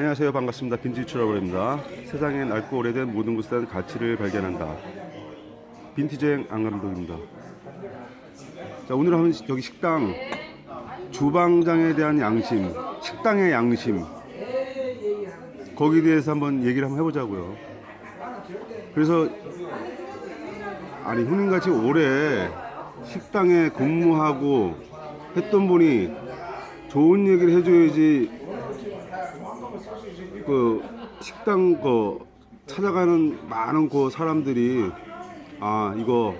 안녕하세요. 반갑습니다. 빈티지 트러블입니다. 세상에 낡고 오래된 모든 것에 대한 가치를 발견한다. 빈티지행 안감독입니다. 자, 오늘 하면 여기 식당 주방장에 대한 양심, 식당의 양심 거기에 대해서 한번 얘기를 한번 해보자고요. 그래서 아니 형님같이 오래 식당에 근무하고 했던 분이 좋은 얘기를 해줘야지 그 식당 그 찾아가는 많은 그 사람들이 아 이거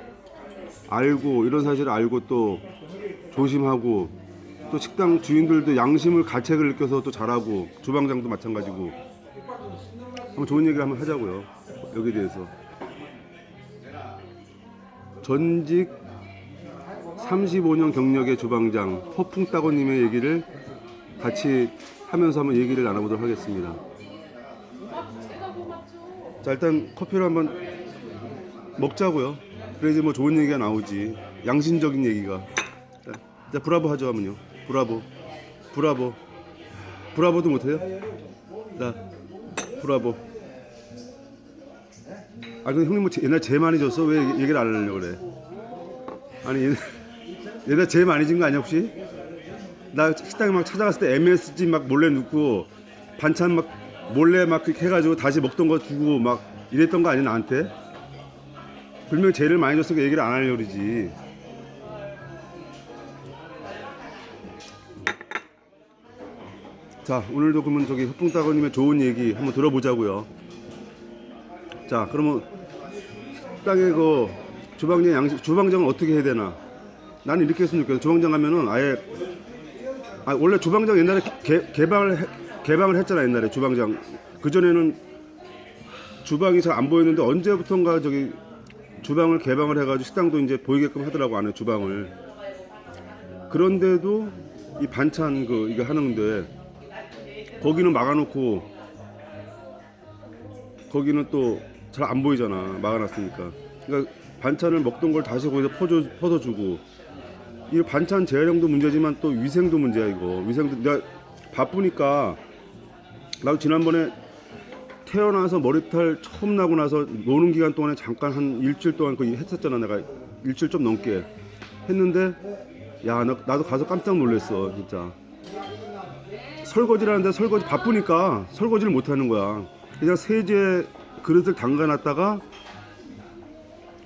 알고 이런 사실을 알고 또 조심하고 또 식당 주인들도 양심을 가책을 느껴서 또 잘하고 주방장도 마찬가지고 한번 좋은 얘기를 한번 하자고요 여기에 대해서 전직 35년 경력의 주방장 허풍따고님의 얘기를 같이 하면서 한번 얘기를 나눠보도록 하겠습니다. 자 일단 커피를 한번 먹자고요. 그래야지 뭐 좋은 얘기가 나오지. 양심적인 얘기가. 자, 자 브라보 하죠 하면요. 브라보, 브라보, 브라보도 못해요? 자 브라보. 아 근데 형님 뭐 제- 옛날 제 많이 줬어? 왜 얘기를 안 하려고 그래? 아니 옛날, 옛날 제 많이 준 거 아니야 혹시? 나 식당에 막 찾아갔을 때 MSG 막 몰래 넣고 반찬 막 몰래 막 그렇게 해가지고 다시 먹던 거 주고 막 이랬던 거 아니야 나한테? 분명 죄를 많이 줬으니까 얘기를 안 하려고 그러지. 자 오늘도 그러면 저기 흑풍따거님의 좋은 얘기 한번 들어보자고요. 자 그러면 식당에 그 주방장 양식 주방장은 어떻게 해야 되나? 나는 이렇게 했으면 좋겠어. 주방장 가면은 아예 아 원래 주방장 옛날에 개, 개방을 해- 개방을 했잖아 옛날에 주방장. 그 전에는 주방이 잘 안 보였는데 언제부턴가 저기 주방을 개방을 해가지고 식당도 이제 보이게끔 하더라고 안에 주방을. 그런데도 이 반찬 그 이거 하는데 거기는 막아놓고 거기는 또 잘 안 보이잖아 막아놨으니까. 그러니까 반찬을 먹던 걸 다시 거기서 퍼줘, 퍼서주고. 이 반찬 재활용도 문제지만 또 위생도 문제야 이거. 위생도 내가 바쁘니까 나도 지난번에 태어나서 머리털 처음 나고 나서 노는 기간 동안에 잠깐 한 일주일 동안 그 했었잖아 내가. 일주일 좀 넘게 했는데 야 나, 나도 가서 깜짝 놀랐어 진짜. 설거지를 하는데 설거지 바쁘니까 설거지를 못 하는 거야. 그냥 세제 그릇을 담가 놨다가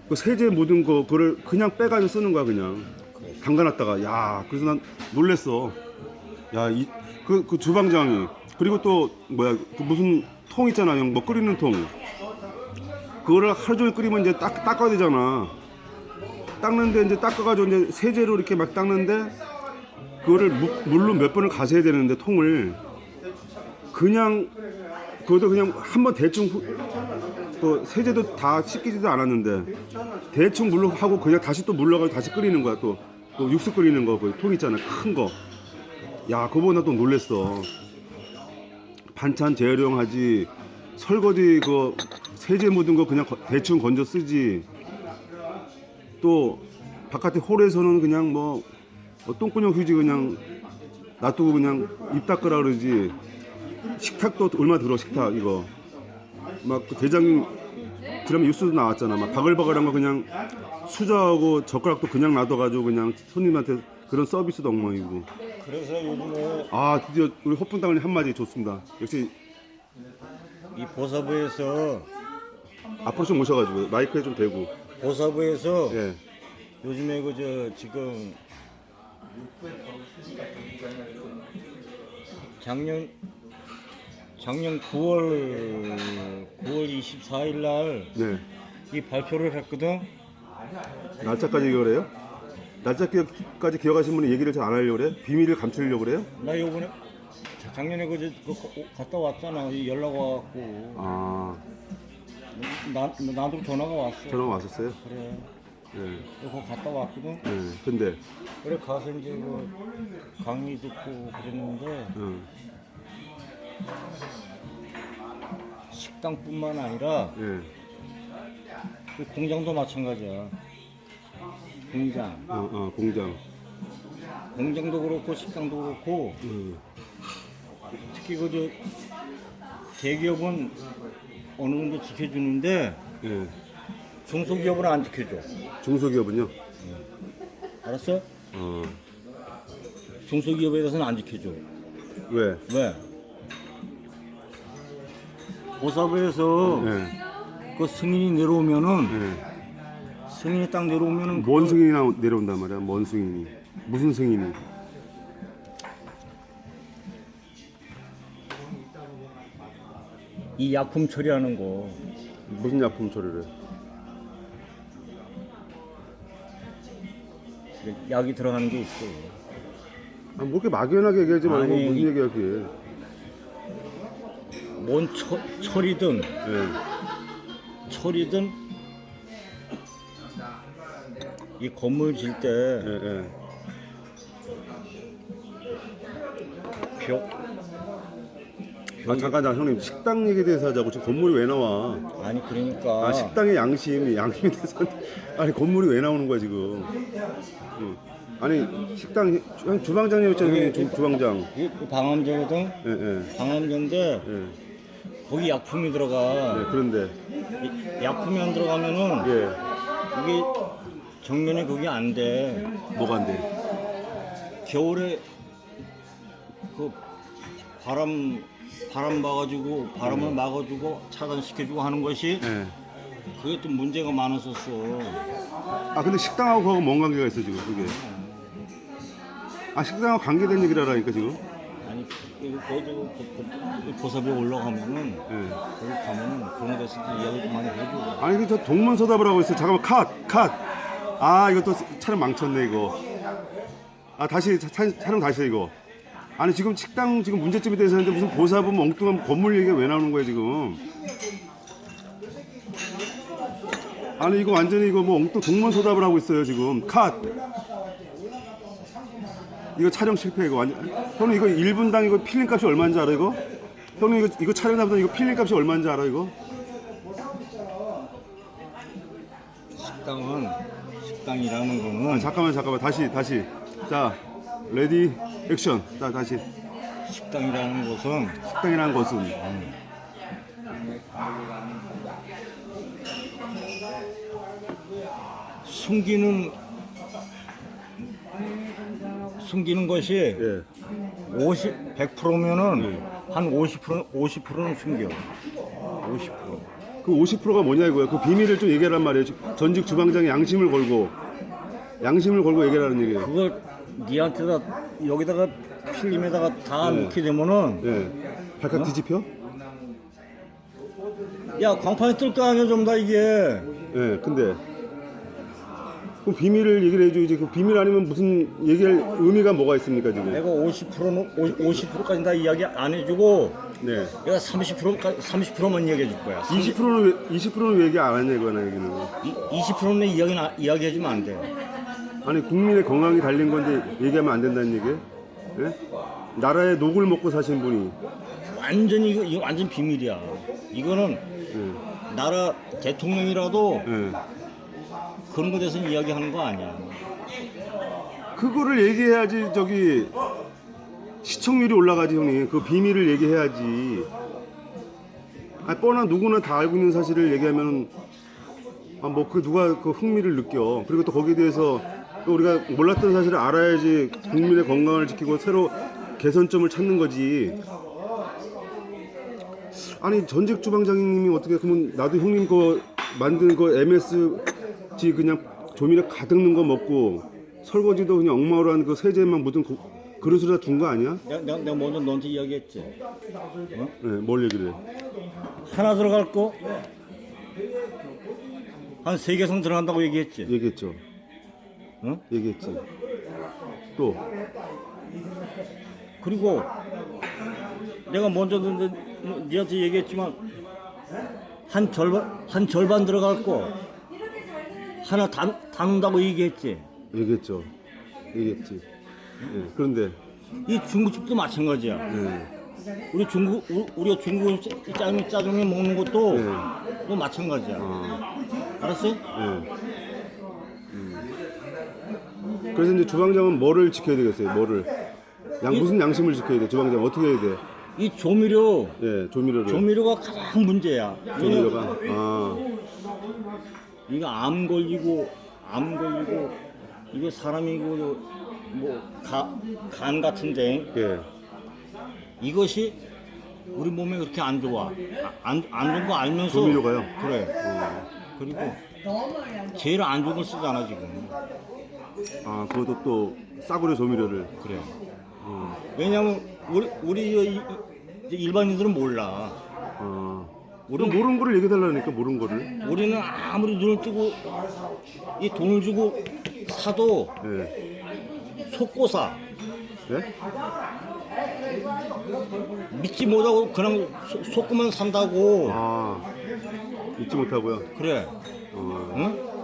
그 세제 묻은 거 그걸 그냥 빼가지고 쓰는 거야 그냥. 담가 놨다가. 야 그래서 난 놀랬어. 야이그 그 주방장이 그리고 또 뭐야 그 무슨 통 있잖아 형 뭐 끓이는 통 그거를 하루 종일 끓이면 이제 딱 닦아야 되잖아 닦는데 이제 닦아가지고 이제 세제로 이렇게 막 닦는데 그거를 무- 물로 몇 번을 가셔야 되는데 통을 그냥 그것도 그냥 한번 대충 후- 그 세제도 다 씻기지도 않았는데 대충 물로 하고 그냥 다시 또 물러가지고 다시 끓이는 거야 또, 또 육수 끓이는 거 그 통 있잖아 큰 거. 야 그거 보고 나 또 놀랬어. 반찬 재활용하지 설거지 그 세제 묻은 거 그냥 거- 대충 건져 쓰지. 또 바깥에 홀에서는 그냥 뭐 어, 똥구녕 휴지 그냥 놔두고 그냥 입 닦으라 그러지. 식탁도 얼마 들어 식탁 이거 막 그 대장님 드라마 뉴스도 나왔잖아 막 바글바글한 거 그냥 수저하고 젓가락도 그냥 놔둬가지고 그냥 손님한테 그런 서비스도 엉망이고 그래서 요즘에 아 드디어 우리 허풍당을 한마디 줬습니다 역시 이 보사부에서 앞으로 좀 모셔가지고 마이크에 좀 대고 보사부에서 예 요즘에 그 저 지금 작년 작년 9월 9월 24일 날 이 네. 발표를 했거든. 날짜까지 해요? 날짜까지 기억하신 분이 얘기를 잘 안 하려고 그래? 비밀을 감추려고 그래요? 나 요번에 작년에 그저 그 거- 갔다 왔잖아. 이 연락 와갖고 아 나 나도 전화가 왔어. 전화 왔었어요? 그래. 네. 그거 갔다 왔거든. 네. 근데 그래 가서 이제 그 강의 듣고 그랬는데 어, 식당뿐만 아니라 예. 그 공장도 마찬가지야. 공장, 어, 어, 공장. 공장도 그렇고 식당도 그렇고 음. 특히 그저 대기업은 어느 정도 지켜주는데 예. 중소기업은 안 지켜줘. 중소기업은요? 알았어? 어. 중소기업에 대해서는 안 지켜줘. 왜? 왜? 보사부에서 예. 그 승인이 내려오면은 예. 승인이 딱 내려오면은 뭔 승인이 나, 내려온단 말이야? 뭔 승인이? 무슨 승인이? 이 약품 처리하는 거 무슨 약품 처리를? 약이 들어가는 게 있어. 아, 뭐 이렇게 막연하게 얘기하지 말고 아니, 무슨 이- 얘기야 그게? 뭔 처, 처리든 예. 처리든 이 건물 질때 예, 예. 벽 아 잠깐 잠깐 형님 식당 얘기에 대해서 하자고 지금 건물이 왜 나와? 아니 그러니까 아 식당의 양심 양심에 대해서 아니 건물이 왜 나오는 거야 지금? 응. 아니 식당 형 주방장이었잖아요 형님, 주, 주방장. 이 방암제거든 예 예. 방암제인데 예. 거기 약품이 네, 들어가 그런데 이- 약품이 안 들어가면은 예 이게 정면에 그게 안 돼. 뭐가 안 돼? 겨울에 그 바람 바람 막아주고 바람을 막아주고 차단시켜주고 하는 것이 예. 그게 또 문제가 많았었어. 아 근데 식당하고 그하고 뭔 관계가 있어 지금 그게? 아 식당하고 관계된 얘기를 하라니까 지금? 아니 이거 거기도 보섭에 올라가면은 예. 거기 가면은 그런 데 대해서 이야기 좀 많이 해줘. 아니 그 저 동문서답을 하고 있어. 잠깐만 컷 컷. 아 이거 또 촬영 망쳤네 이거. 아 다시 차, 촬영 다시 해 이거. 아니 지금 식당 지금 문제점에 대해서 하는데 무슨 보사부 엉뚱한 건물 얘기가 왜 나오는 거야 지금? 아니 이거 완전히 이거 뭐 엉뚱 동문서답을 하고 있어요 지금 컷. 이거 촬영 실패 이거 완전. 형님 이거 1분당 이거 필링 값이 얼마인지 알아 이거? 형님 이거 이거 촬영하다 이거 필링 값이 얼마인지 알아 이거? 식당은 식당이라는 거는 아, 잠깐만 잠깐만. 다시 다시. 자 레디 액션. 자 다시. 식당이라는 것은 식당이라는 것은. 숨기는 숨기는 것이 예. 50 100%면은 한 50% 50%는 숨겨. 50%. 그 50%가 뭐냐 이거야 그 비밀을 좀 얘기하란 말이에요. 전직 주방장이 양심을 걸고 양심을 걸고 얘기하라는 얘기예요. 그걸 니한테다 여기다가 필름에다가 다 네. 넣게 되면은 예 발칵 뒤집혀? 야 광판에 뜰 거 아니야 좀 다 이게. 예 근데 그 비밀을 얘기를 해줘야지 그 비밀 아니면 무슨 얘기할 의미가 뭐가 있습니까 지금 내가 50%는 50%까지 다 이야기 안 해주고 네 내가 30%까지 30%만 이야기해 줄 거야. 20%는 왜 20%는 왜 얘기 안 했냐 이거는 여기는 이- 20%는 이야기 이야기해 주면 안 돼. 아니 국민의 건강이 달린 건데 얘기하면 안 된다는 얘기예요? 예? 나라의 녹을 먹고 사신 분이 완전히 이거, 이거 완전 비밀이야. 이거는 예, 나라 대통령이라도 예. 그런 거에 대해서 이야기하는 거 아니야. 그거를 얘기해야지 저기 시청률이 올라가지 형님. 그 비밀을 얘기해야지. 아 뻔한 누구나 다 알고 있는 사실을 얘기하면 아 뭐 그 누가 그 흥미를 느껴. 그리고 또 거기에 대해서 또 우리가 몰랐던 사실을 알아야지 국민의 건강을 지키고 새로 개선점을 찾는 거지. 아니 전직 주방장님이 어떻게 그러면 나도 형님 거 만든 거 MSG 그냥 조미료 가득 넣은 거 먹고 설거지도 그냥 엉망으로 한그 세제만 묻은 그, 그릇으로 둔거 아니야? 내가, 내가, 내가 먼저 너한테 이야기했지. 네, 뭘 얘기를 해? 하나 들어갈 거? 한 세 개 성 들어간다고 얘기했지. 얘기했죠. 응? 얘기했지. 또 그리고 내가 먼저 너- 너- 니한테 얘기했지만 한 절반 한 절반 들어갈 거 하나 다, 다눈다고 얘기했지. 얘기했죠. 얘기했지. 예, 그런데 이 중국집도 마찬가지야. 예, 우리 중국 우- 우리가 중국 짜장면 짜장면 먹는 것도 네. 또 마찬가지야. 아, 알았어? 예. 음. 그래서 이제 주방장은 뭐를 지켜야 되겠어요? 뭐를 양 무슨 양심을 지켜야 돼? 주방장 어떻게 해야 돼? 이 조미료 예, 조미료를. 조미료가 가장 문제야. 조미료가. 아, 이거 암 걸리고 암 걸리고 이게 사람이 뭐간 같은데 예. 이것이 우리 몸에 그렇게 안 좋아. 안, 안 좋은 거 알면서 조미료가요? 그래. 어. 그리고 제일 안 좋은 걸 쓰잖아 지금. 아, 그것도 또 싸구려 조미료를. 그래. 어. 왜냐면 우리 우리 이- 이- 일반인들은 몰라. 어. 우리 우리 모르는 거를 얘기해 달라니까 모르는 거를. 우리는 아무리 눈을 뜨고 이 돈을 주고 사도 예. 속고 사. 예? 믿지 못하고 그냥 소- 속고만 산다고. 아, 잊지 못하고요. 그래. 어. 응?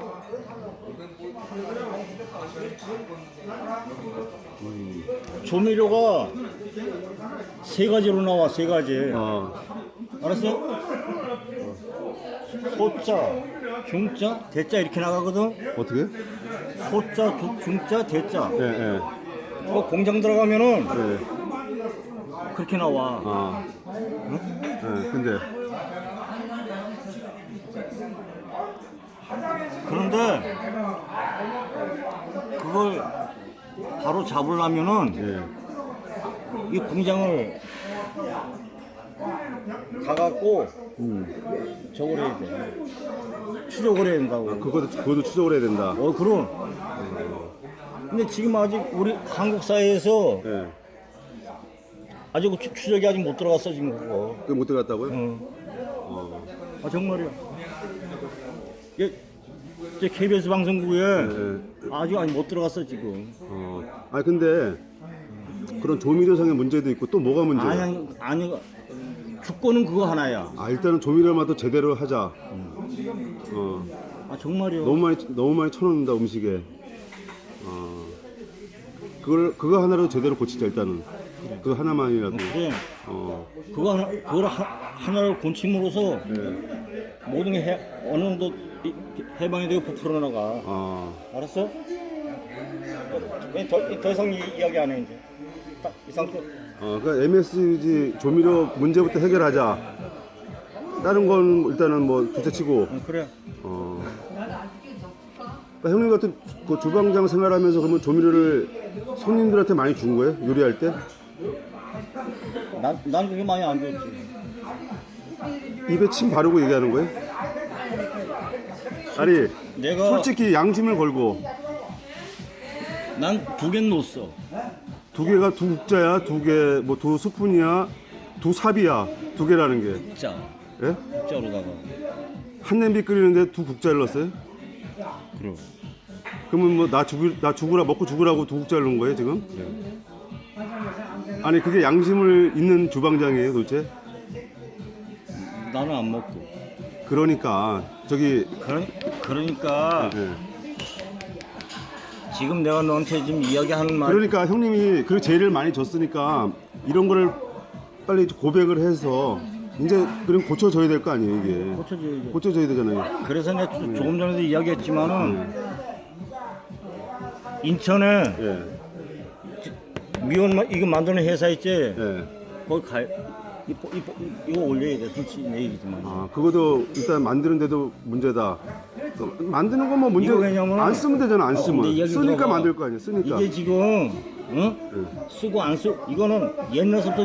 음. 조미료가 세 가지로 나와 세 가지. 어. 알았어? 소자, 중자, 대자 이렇게 나가거든. 어떻게? 소자, 주- 중자, 대자. 예, 예. 그 공장 들어가면은 예. 그렇게 나와. 아. 예, 근데. 그런데 그걸 바로 잡으려면은 예. 이 공장을 가갖고 음. 저걸 해야 돼. 추적을 해야 된다고. 그것도, 그것도 추적을 해야 된다. 어, 그럼. 근데 지금 아직 우리 한국 사회에서 예. 아직 그 추- 추적이 아직 못 들어갔어 지금 그거. 그게 못 들어갔다고요? 응. 어. 아 정말이야. 이게 제 KBS 방송국에 예. 아직 아직 못 들어갔어 지금. 어. 아니, 근데 그런 조미료상의 문제도 있고 또 뭐가 문제야? 아니 아니 주권은 그거 하나야. 아, 일단은 조미료만 또 제대로 하자. 어. 아 정말이야. 너무 많이 너무 많이 쳐넣는다 음식에. 어. 그걸 그거 하나로 제대로 고치자 일단은. 그거 하나만이라도. 그래. 어. 그거 하나 그걸 하, 하나를 곤침으로써 예. 모든 게 해, 어느 정도 이- 해방이 되고 부풀어 나가. 아. 알았어? 더, 더 이상 이- 이야기 안 해 이제. 딱 이 상태. 어, 그러니까 MSG 조미료 문제부터 해결하자. 다른 건 일단은 뭐 둘째치고. 응, 그래. 어. 그러니까 형님 같은 그 주방장 생활하면서 그러면 조미료를 손님들한테 많이 준 거예요? 요리할 때? 난, 난 그게 많이 안 좋지. 입에 침 바르고 얘기하는 거예요? 아니 내가 솔직히 양심을 걸고 난 두개 놓았어. 두 개가 두 국자야, 두 개, 뭐 두 스푼이야, 두 삽이야, 두 개라는 게. 국자. 예? 국자로다가. 한 냄비 끓이는데 두 국자를 넣었어요? 그럼. 그러면 뭐 나 죽을 나 죽으라 먹고 죽으라고 두 국자를 넣은 거예요 지금? 아니 그게 양심을 있는 주방장이에요 도대체? 나는 안 먹고. 그러니까 저기 그러, 그러니까 예. 지금 내가 너한테 지금 이야기하는 말. 그러니까 형님이 그 죄를 많이 졌으니까 이런 거를 빨리 고백을 해서 이제 그럼 고쳐져야 될 거 아니에요 이게 고쳐줘야지. 고쳐져야 되잖아요. 그래서 내가 조- 조금 전에도 이야기했지만은 인천에 예, 미원 마- 이거 만드는 회사 있지. 예. 거기 가. 이, 이, 이, 이거 올려야 돼. 솔직히 내 얘기지만. 아 그것도 일단 만드는데도 문제다. 또 만드는 건 뭐 문제 이거 왜냐면- 안 쓰면 되잖아 안 어, 쓰면 근데 이야기 쓰니까 들어봐. 만들 거 아니야 쓰니까. 이게 지금 어? 쓰고 안 쓰고 이거는 옛날부터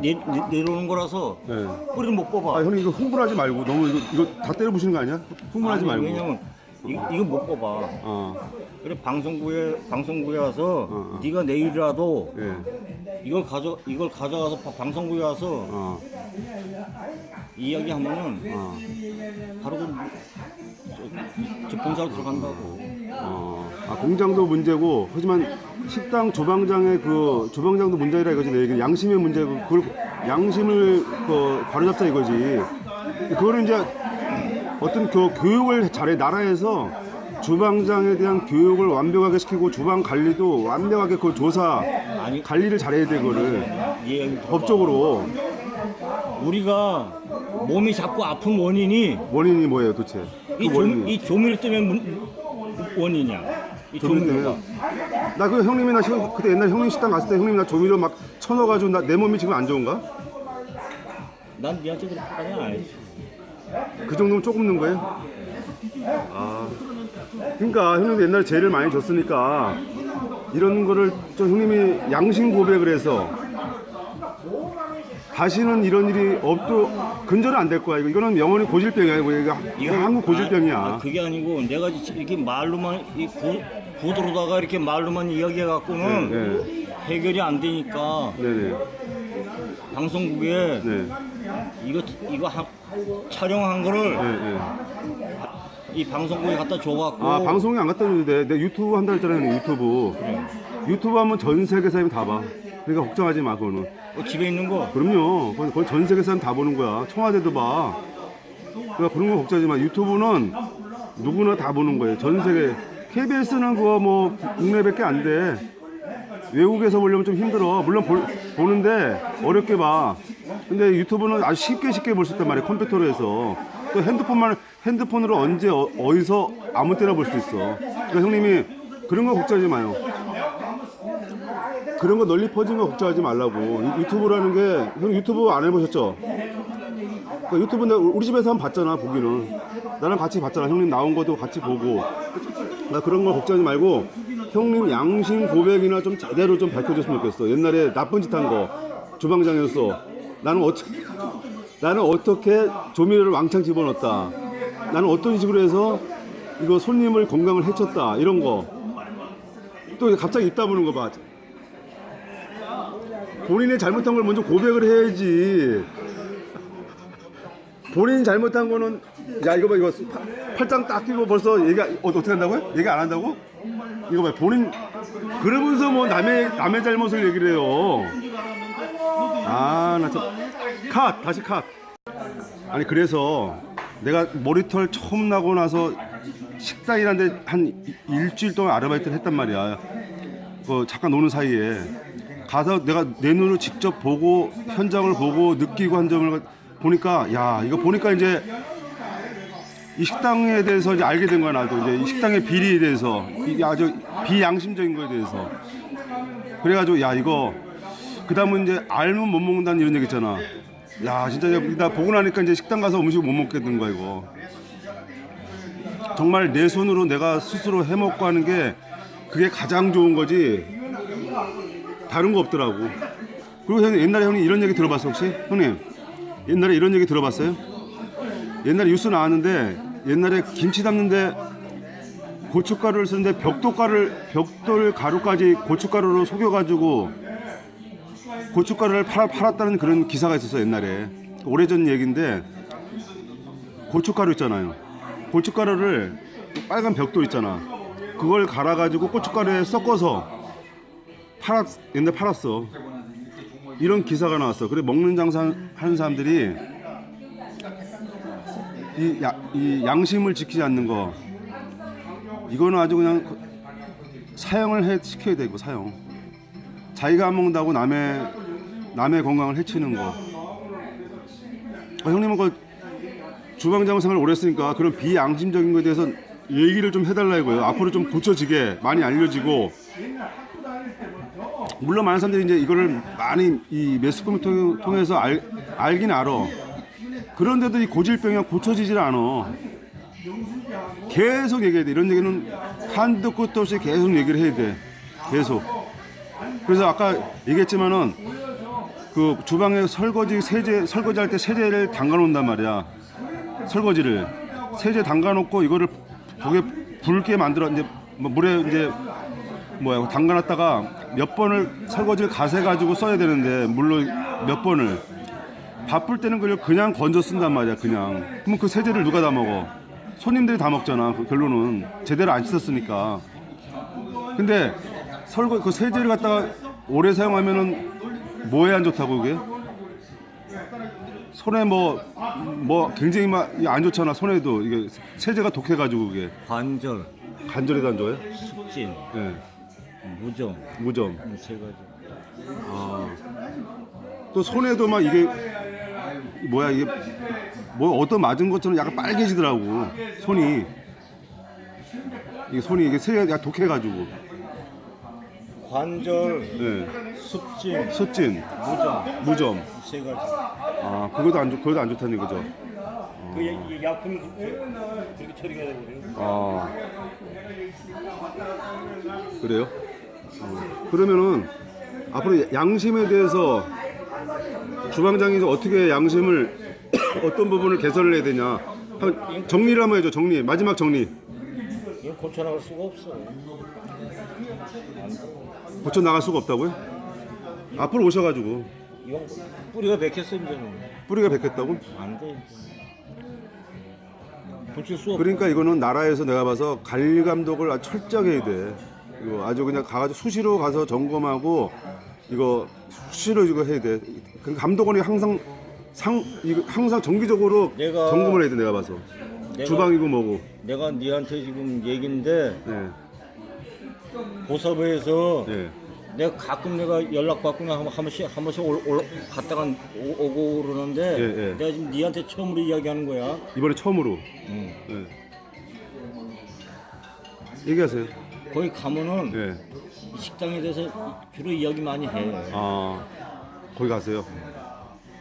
내, 내, 내려오는 거라서 예. 뿌리를 못 뽑아. 아 형님 이거 흥분하지 말고 너무 이거 이거 다 때려 부시는 거 아니야? 흥분하지 아니, 말고. 왜냐면 이거, 이거 못 뽑아. 어, 그래 방송국에 방송국에 와서 어, 어. 네가 내일이라도 예, 이걸 가져 이걸 가져가서 바- 방송국에 와서 어, 이야기하면은 어, 바로 그 저, 저 본사로 들어간다고. 어. 아 공장도 문제고 하지만 식당 주방장의 그 주방장도 문제라 이거지 내 얘기. 양심의 문제고 그걸 양심을 그 바로잡자 이거지. 그거는 이제 어떤 그 교육을 잘해 나라에서 주방장에 대한 교육을 완벽하게 시키고 주방 관리도 완벽하게 그 조사 아니 관리를 잘해야 돼 그거를 이 얘기 들어봐. 법적으로 우리가 몸이 자꾸 아픈 원인이 원인이 뭐예요 도대체? 이, 그 조, 원인이. 이 조미료 때문에 문, 원인이야. 이 조미료가. 때문에요? 나 그 형님이 나 시- 그때 옛날 형님 식당 갔을 때 형님 나 조미료 막 쳐넣어가지고 나, 내 몸이 지금 안 좋은가? 난 니한테 그렇게까지 안 했지. 그 정도면 조금 넣은 거예요? 아, 그러니까 형님도 옛날에 죄를 많이 졌으니까 이런 거를 좀 형님이 양심 고백을 해서 다시는 이런 일이 없도 근절은 안 될 거야. 이거 이거는 영원히 고질병이야. 이거, 이거, 이거 한국 고질병이야. 아, 그게 아니고 내가 이렇게 말로만 이 구, 구두로다가 이렇게 말로만 이야기해 갖고는 네, 해결이 안 되니까 네 네. 방송국에 네. 이거 이거 한- 촬영한 거를 네, 네. 이 방송국에 갖다 줘갖고 아 방송에 안 갖다 줬는데 내 유튜브 한다 했잖아요 유튜브 유튜브 하면 전 세계 사람이 다 봐. 그러니까 걱정하지 마 그거는. 어, 집에 있는 거 그럼요. 거의, 거의 전 세계 사람 다 보는 거야. 청와대도 봐. 그러니까 그런 거 걱정하지 마. 유튜브는 누구나 다 보는 거예요. 전 세계. KBS는 그거 뭐 국내밖에 안 돼. 외국에서 보려면 좀 힘들어. 물론 볼- 보는데 어렵게 봐. 근데 유튜브는 아주 쉽게 쉽게 볼 수 있단 말이야. 컴퓨터로 해서. 또 핸드폰만 핸드폰으로 언제 어, 디서 아무 때나 볼 수 있어. 그러니까 형님이 그런 거 걱정하지 마요. 그런 거 널리 퍼진 거 걱정하지 말라고. 유- 유튜브라는 게, 형 유튜브 안 해보셨죠? 그 유튜브 내 우리 집에서 한 번 봤잖아, 보기는. 나랑 같이 봤잖아. 형님 나온 것도 같이 보고. 나 그런 거 걱정하지 말고, 형님 양심 고백이나 좀 제대로 좀 밝혀줬으면 좋겠어. 옛날에 나쁜 짓 한 거, 주방장이었어. 나는 어떻게, 나는 어떻게 조미료를 왕창 집어넣었다. 나는 어떤 식으로 해서 이거 손님을 건강을 해쳤다. 이런 거. 또 갑자기 입 다무는 거 봐. 본인이 잘못한 걸 먼저 고백을 해야지. 본인이 잘못한 거는 야 이거 봐 이거 팔- 팔짱 딱 끼고 벌써 얘기 어, 어떻게 한다고요? 얘기 안 한다고? 이거 봐 본인 그러면서 뭐 남의 남의 잘못을 얘기를 해요. 아나참컷 다시 컷. 아니 그래서 내가 머리털 처음 나고 나서 식당이라는데 한 일주일 동안 아르바이트를 했단 말이야. 그 잠깐 노는 사이에 가서 내가 내 눈으로 직접 보고 현장을 보고 느끼고 한 점을 보니까 야 이거 보니까 이제 이 식당에 대해서 이제 알게 된 거야 나도. 이제 이 식당의 비리에 대해서 이 아주 비양심적인 거에 대해서. 그래가지고 야 이거 그 다음은 이제 알면 못 먹는다는 이런 얘기 있잖아. 야 진짜 나 보고 나니까 이제 식당 가서 음식 못 먹게 된 거야 이거. 정말 내 손으로 내가 스스로 해먹고 하는 게 그게 가장 좋은 거지. 다른 거 없더라고. 그리고 형님 옛날에 형님 이런 얘기 들어봤어 혹시? 형님 옛날에 이런 얘기 들어봤어요? 옛날에 뉴스 나왔는데 옛날에 김치 담는데 고춧가루를 쓰는데 벽돌가루를 벽돌 가루까지 고춧가루로 속여가지고 고춧가루를 팔, 팔았다는 그런 기사가 있었어요 옛날에. 오래전 얘기인데 고춧가루 있잖아요. 고춧가루를 빨간 벽돌 있잖아. 그걸 갈아가지고 고춧가루에 섞어서 팔았 옛날 팔았어 이런 기사가 나왔어. 그래 먹는 장사 하는 사람들이 이, 야, 이 양심을 지키지 않는 거. 이거는 아주 그냥 그- 사형을 해 시켜야 되고 사형. 자기가 안 먹는다고 남의 남의 건강을 해치는 거. 어, 형님은 그 주방장 생활 오래 했으니까 그런 비양심적인 거에 대해서 얘기를 좀 해달라 이거예요. 앞으로 좀 고쳐지게 많이 알려지고 물론 많은 사람들이 이제 이거를 많이 이 매스컴을 통- 통해서 알, 알긴 알아 그런데도 이 고질병이 고쳐지질 않아. 계속 얘기해야 돼. 이런 얘기는 한도 끝도 없이 계속 얘기를 해야 돼. 계속. 그래서 아까 얘기했지만은 그 주방에 설거지 세제 설거지 할 때 세제를 담가 놓는단 말이야. 설거지를 세제 담가 놓고 이거를 북에 붉게 만들어 이제 뭐 물에 이제 뭐야 담가 놨다가 몇 번을 설거지를 가세 가지고 써야 되는데 물로 몇 번을. 바쁠 때는 그걸 그냥 건져 쓴단 말이야 그냥. 그러면 그 세제를 누가 다 먹어? 손님들이 다 먹잖아 그 결론은. 제대로 안 씻었으니까. 근데 설거 그 세제를 갖다가 오래 사용하면은 뭐에 안 좋다고 그게? 손에 뭐 뭐 굉장히 막 안 좋잖아 손에도. 이게 세제가 독해가지고 그게. 관절, 관절에도 안 좋아요? 숙진, 예 무정 무좀 세 가지. 또 손에도 막 이게 뭐야 이게 뭐 어떤 맞은 것처럼 약간 빨개지더라고 손이 이게 손이 이게 세가 독해가지고 관절, 예. 습진, 습진, 무정 무점. 이세 가지. 아, 그것도 안 좋, 그것도 안 좋다는 거죠. 그 이- 이 약품이 그- 그렇게 처리가 되거든요. 아, 그래요? 어. 그러면은 앞으로 양심에 대해서 주방장이 어떻게 양심을 어떤 부분을 개선을 해야 되냐? 한 정리를 한번 해줘. 정리. 마지막 정리. 이건 고쳐 나갈 수가 없어. 고쳐 나갈 수가 없다고요? 앞으로 오셔가지고 이건 뿌리가 백했어 이제는. 뿌리가 백했다고? 안 돼. 고칠 수 없어. 그러니까 이거는 나라에서 내가 봐서 관리 감독을 아주 철저하게 해야 돼. 이거 아주 그냥 가가지고 수시로 가서 점검하고 이거 수시로 이거 해야 돼. 그 감독원이 항상 상 이거 항상 정기적으로 내가- 점검을 해야 돼. 내가 봐서 내가- 주방이고 뭐고. 내가 니한테 지금 얘기인데 예, 고사부에서 예. 내가 가끔 내가 연락 받고 한, 한 번씩 한 번씩 올, 올 갔다가 오, 오고 그러는데 예, 예. 내가 지금 니한테 처음으로 이야기하는 거야. 이번에 처음으로. 응. 예. 얘기하세요. 거기 가면은 예. 이 식당에 대해서 주로 이야기 많이 해. 아 거기 가세요.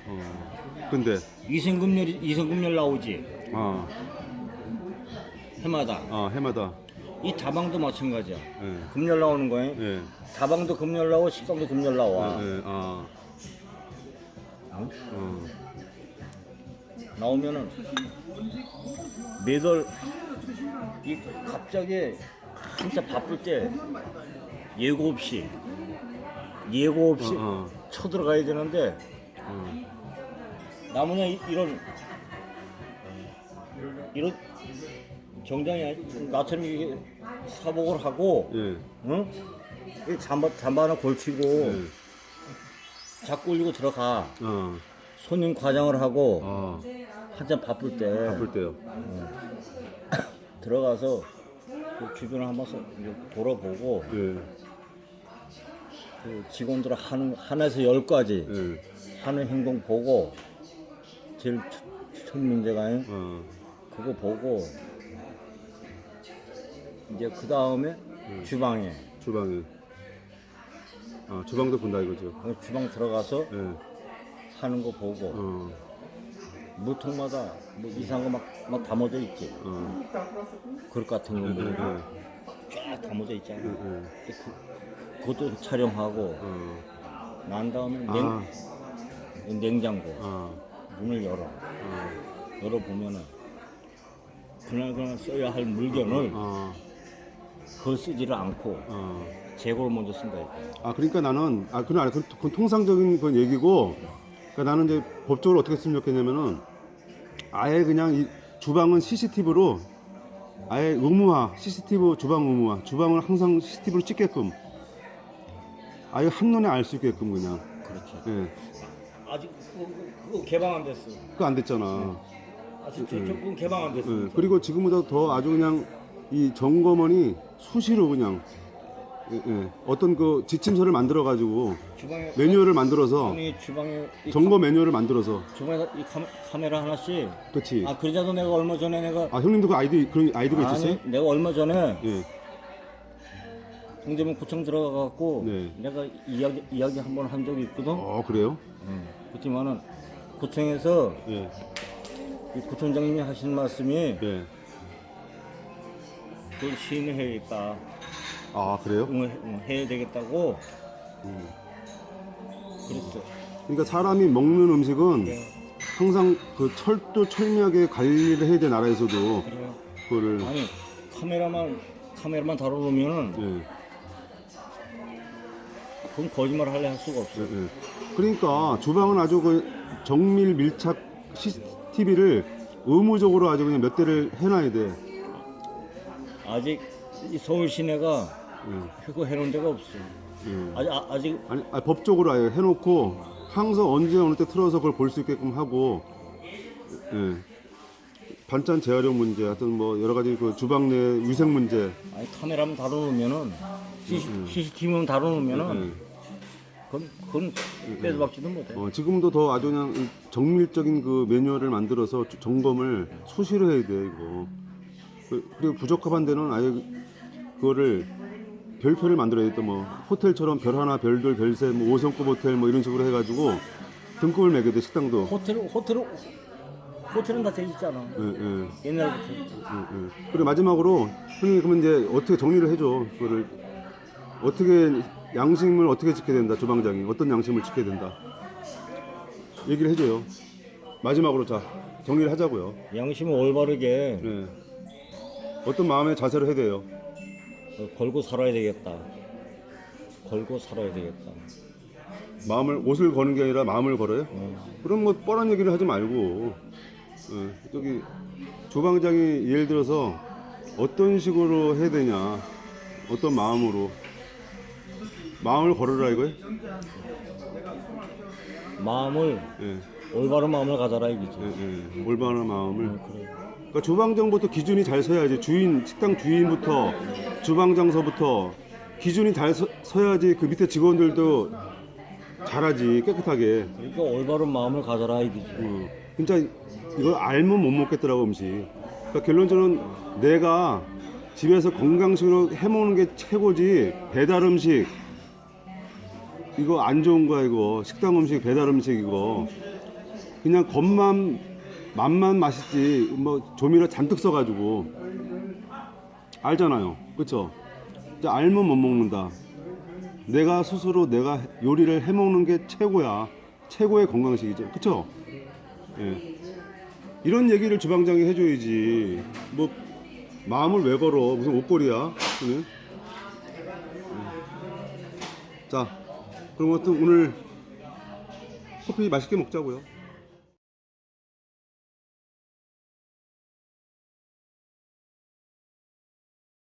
어. 근데 이생금열이 이생금열 나오지 아, 해마다. 아 해마다. 이 다방도 마찬가지야. 예. 금열 나오는 거야. 예. 다방도 금열 나오고 식당도 금열 나와. 예. 아. 어? 어. 나오면은 매달 이 갑자기 진짜 바쁠 때 예고 없이 예고 없이 어, 어. 쳐들어가야 되는데 어. 나무냐 이- 이런 이런 정장이 나처럼 이게 사복을 하고 예. 응? 이 잠바 잠바 하나 걸치고 예. 자꾸 올리고 들어가 어. 손님 과장을 하고 아. 한참 바쁠 때 바쁠 때요. 들어가서 그 주변을 한번 서- 이렇게 돌아보고 예. 그 직원들 하는 하나에서 열까지 예. 하는 행동 보고 제일 첫, 첫 문제가 어. 그거 보고 이제 그 다음에 주방에 주방에. 아, 주방도 본다 이거죠. 그 주방 들어가서 예. 하는 거 보고 어. 무통마다 뭐 이상한 거 막 막 담아져 있지 어. 그릇 같은 예. 거 예. 쫙 담아져 있잖아. 예. 예. 그, 그것도 촬영하고 어. 난 다음에 냉, 아. 냉장고 아. 문을 열어 아. 열어 보면은 그날 그날 써야 할 물건을 아. 그걸 쓰지를 않고 아. 재고를 먼저 쓴다. 이거. 아 그러니까 나는 아 그건 아니 그건, 그건 통상적인 그건 얘기고 그러니까 나는 이제 법적으로 어떻게 했으면 좋겠냐면은 아예 그냥 이 주방은 CCTV로 아예 의무화 CCTV 주방 의무화 주방을 항상 CCTV로 찍게끔 아예 한눈에 알 수 있게끔 그냥 그렇죠. 예 아직 그거, 그거 개방 안 됐어. 그거 안 됐잖아 아직 저, 저 그건 개방 안 됐어. 예, 그리고 지금보다 더 아주 그냥 이 점검원이 수시로 그냥 예, 예. 어떤 그 지침서를 만들어 가지고 주방에 매뉴얼을 만들어서 주방에 이 점검 매뉴얼을 만들어서 카, 주방에 이 카메, 카메라 하나씩. 그렇지 아 그러자도 내가 얼마 전에 내가 아 형님도 그 아이디 그런 아이디가? 아니 내가 얼마 전에 예. 동대문 구청 들어가갖고 네. 내가 이야기 이야기 한 번 한 적이 있거든. 어 그래요? 응. 그렇지만은 구청에서 예. 이 구청장님이 하신 말씀이 예. 그걸 시행해야겠다. 아 그래요? 응, 응, 해야 되겠다고 음. 그랬어. 그러니까 사람이 먹는 음식은 네. 항상 그 철도 철미하게 관리를 해야 돼 나라에서도 그래. 그거를 아니 카메라만 카메라만 다뤄놓으면은 예. 그건 거짓말 할래 할 수가 없어. 예, 예. 그러니까 주방은 아주 그 정밀 밀착 CCTV를 의무적으로 아주 그냥 몇 대를 해놔야 돼. 아직 이 서울 시내가 예. 그거 해놓은 데가 없어. 예. 아직 아, 아직 아니, 아니, 법적으로 아예 해놓고 항상 언제 어느 때 틀어서 그걸 볼 수 있게끔 하고 예. 반찬 재활용 문제 하여튼 뭐 여러 가지 그 주방 내 위생 문제 아니 카메라만 다뤄놓으면은 CCTV만 다뤄놓으면은 예. 그건 그건 빼도 박지도 못해. 어, 지금도 더 아주 그냥 이 정밀적인 그 매뉴얼을 만들어서 주- 점검을 수시로 해야 돼 이거 그- 그리고 부적합한 데는 아예 그거를 별표를 만들어야 돼. 뭐 호텔처럼 별 하나, 별 둘, 별셋, 뭐 5성급 호텔 뭐 이런 식으로 해가지고 등급을 매겨야 돼 식당도. 호텔 호텔 호텔은 다 돼 있잖아. 예, 예. 옛날부터. 예, 예. 그리고 마지막으로 형님 그러면 이제 어떻게 정리를 해줘 그거를 어떻게 양심을 어떻게 지켜야 된다 주방장이 어떤 양심을 지켜야 된다 얘기를 해줘요 마지막으로 자 정리를 하자고요 양심을 올바르게 예. 어떤 마음의 자세로 해야 돼요 어, 걸고 살아야 되겠다. 걸고 살아야 되겠다. 마음을 옷을 거는 게 아니라 마음을 걸어요 어. 그럼 뭐 뻔한 얘기를 하지 말고 예, 저기 주방장이 예를 들어서 어떤 식으로 해야 되냐 어떤 마음으로 마음을 걸으라 이거예요? 마음을 예, 올바른 마음을 가져라 이거지. 예, 예. 올바른 마음을 어, 그래. 그러니까 주방장부터 기준이 잘 서야지. 주인 식당 주인부터 주방장서부터 기준이 잘 서, 서야지 그 밑에 직원들도 잘하지 깨끗하게. 그러니까 올바른 마음을 가져라 이거지. 어, 진짜 이걸 알면 못 먹겠더라고 음식. 그러니까 결론적으로는 내가 집에서 건강식으로 해먹는 게 최고지. 배달 음식. 이거 안 좋은 거야 이거. 식당 음식 배달 음식 이거. 그냥 겉만 맛만 맛있지 뭐 조미료 잔뜩 써가지고 알잖아요 그쵸 알면 못 먹는다 내가 스스로 내가 요리를 해 먹는 게 최고야 최고의 건강식이죠 그쵸 예. 이런 얘기를 주방장이 해줘야지. 뭐 마음을 왜 걸어? 무슨 옷걸이야? 그는? 자, 그럼 어떤 오늘 커피 맛있게 먹자고요.